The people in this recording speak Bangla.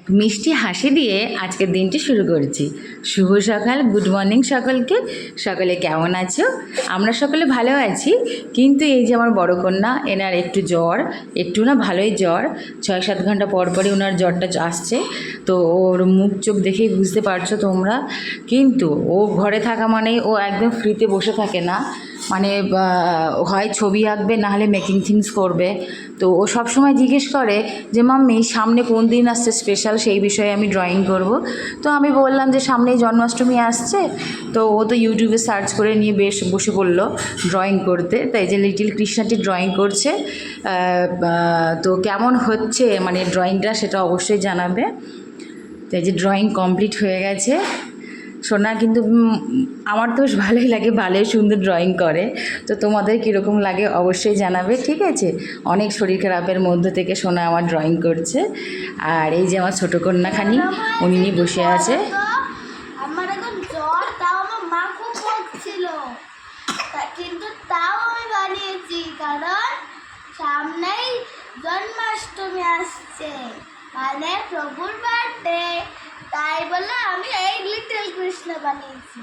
এক মিষ্টি হাসি দিয়ে আজকের দিনটি শুরু করছি। শুভ সকাল গুড মর্নিং সকলকে। সকলে কেমন আছো? আমরা সকলে ভালো আছি, কিন্তু এই যে আমার বড় কন্যা, এনার একটু জ্বর, একটু না ভালোই জ্বর। ছয় সাত ঘণ্টা পর পরই ওনার জ্বরটা আসছে। তো ওর মুখ চোখ দেখেই বুঝতে পারছ তোমরা। কিন্তু ও ঘরে থাকা মানেই ও একদম ফ্রিতে বসে থাকে না। মানে হয় ছবি আঁকবে নাহলে মেকিং থিংস করবে। তো ও সব সময় জিজ্ঞেস করে যে, মাম্মি, সামনে কোন দিন আসছে স্পেশাল সেই বিষয়ে আমি ড্রয়িং করব। তো আমি বললাম যে, সামনেই জন্মাষ্টমী আসছে। তো ও তো ইউটিউবে সার্চ করে নিয়ে বেশ বসে পড়ল ড্রয়িং করতে। তাই যে লিটিল কৃষ্ণাটি ড্রয়িং করছে তো কেমন হচ্ছে মানে ড্রয়িংটা সেটা অবশ্যই জানাবে। তাই যে ড্রয়িং কমপ্লিট হয়ে গেছে। সোনা কিন্তু আমার তো বেশ ভালোই লাগে, ভালোই সুন্দর ড্রয়িং করে। তো তোমাদের কীরকম লাগে অবশ্যই জানাবে, ঠিক আছে? অনেক শরীর খারাপের মধ্যে থেকে সোনা আমার ড্রয়িং করছে। আর এই যে আমার ছোটো কন্যাখানি, উনি নিয়ে বসে আছে। তা- জন্মাষ্টমী আসছে। মানে প্রভুর বার্থডে তাই বলে আমি এই লিটল কৃষ্ণ বানিয়েছি।